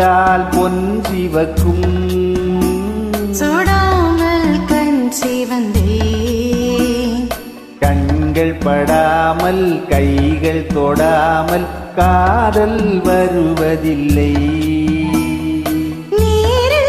சுட்டால் பொன் சிவக்கும். சுடாமல் கண் சிவந்தேன். கண்கள் படாமல் கைகள் தொடாமல் காதல் வருவதில்லை. நீரில்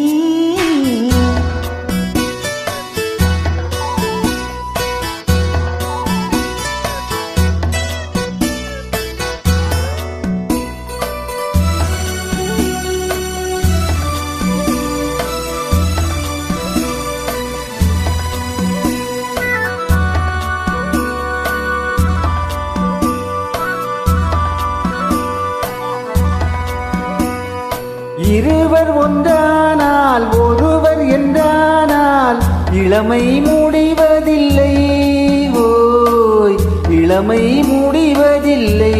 இருவர் ஒன்றானால் ஒருவர் என்றானால் இளமை முடிவதில்லை. ஓய் இளமை முடிவதில்லை.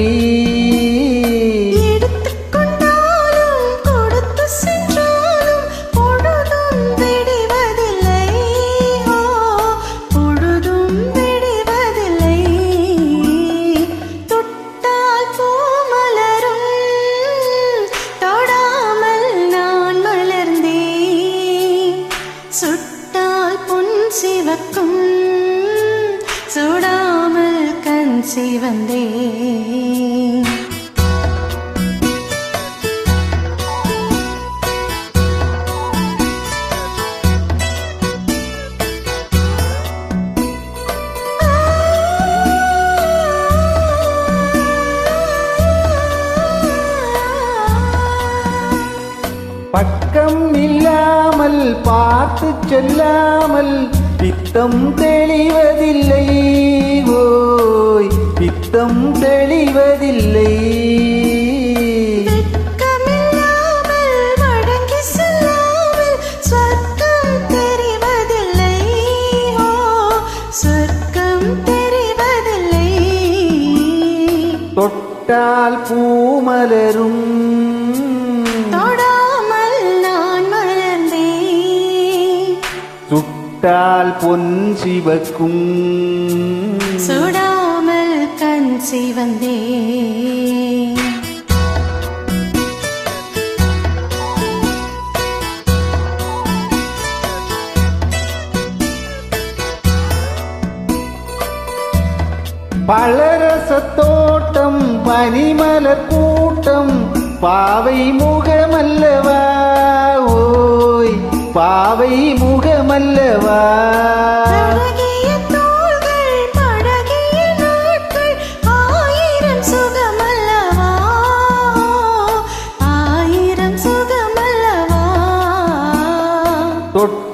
கண் சிவந்தேன். பக்கம் இல்லாமல் பார்த்து சொல்லாமல் பித்தம் தெளிவதில்லை ஓ. பித்தம் தெளிவதில்லை. தொட்டால் பூமலரும் தொடாமல் நான் மலர்ந்தேன். சுட்டால் பொன் சிவக்கும். சுடாமல் கண் பலரச தோட்டம் பனிமலர் கூட்டம் பாவை முகமல்லவா? ஓய் பாவை முகமல்லவா?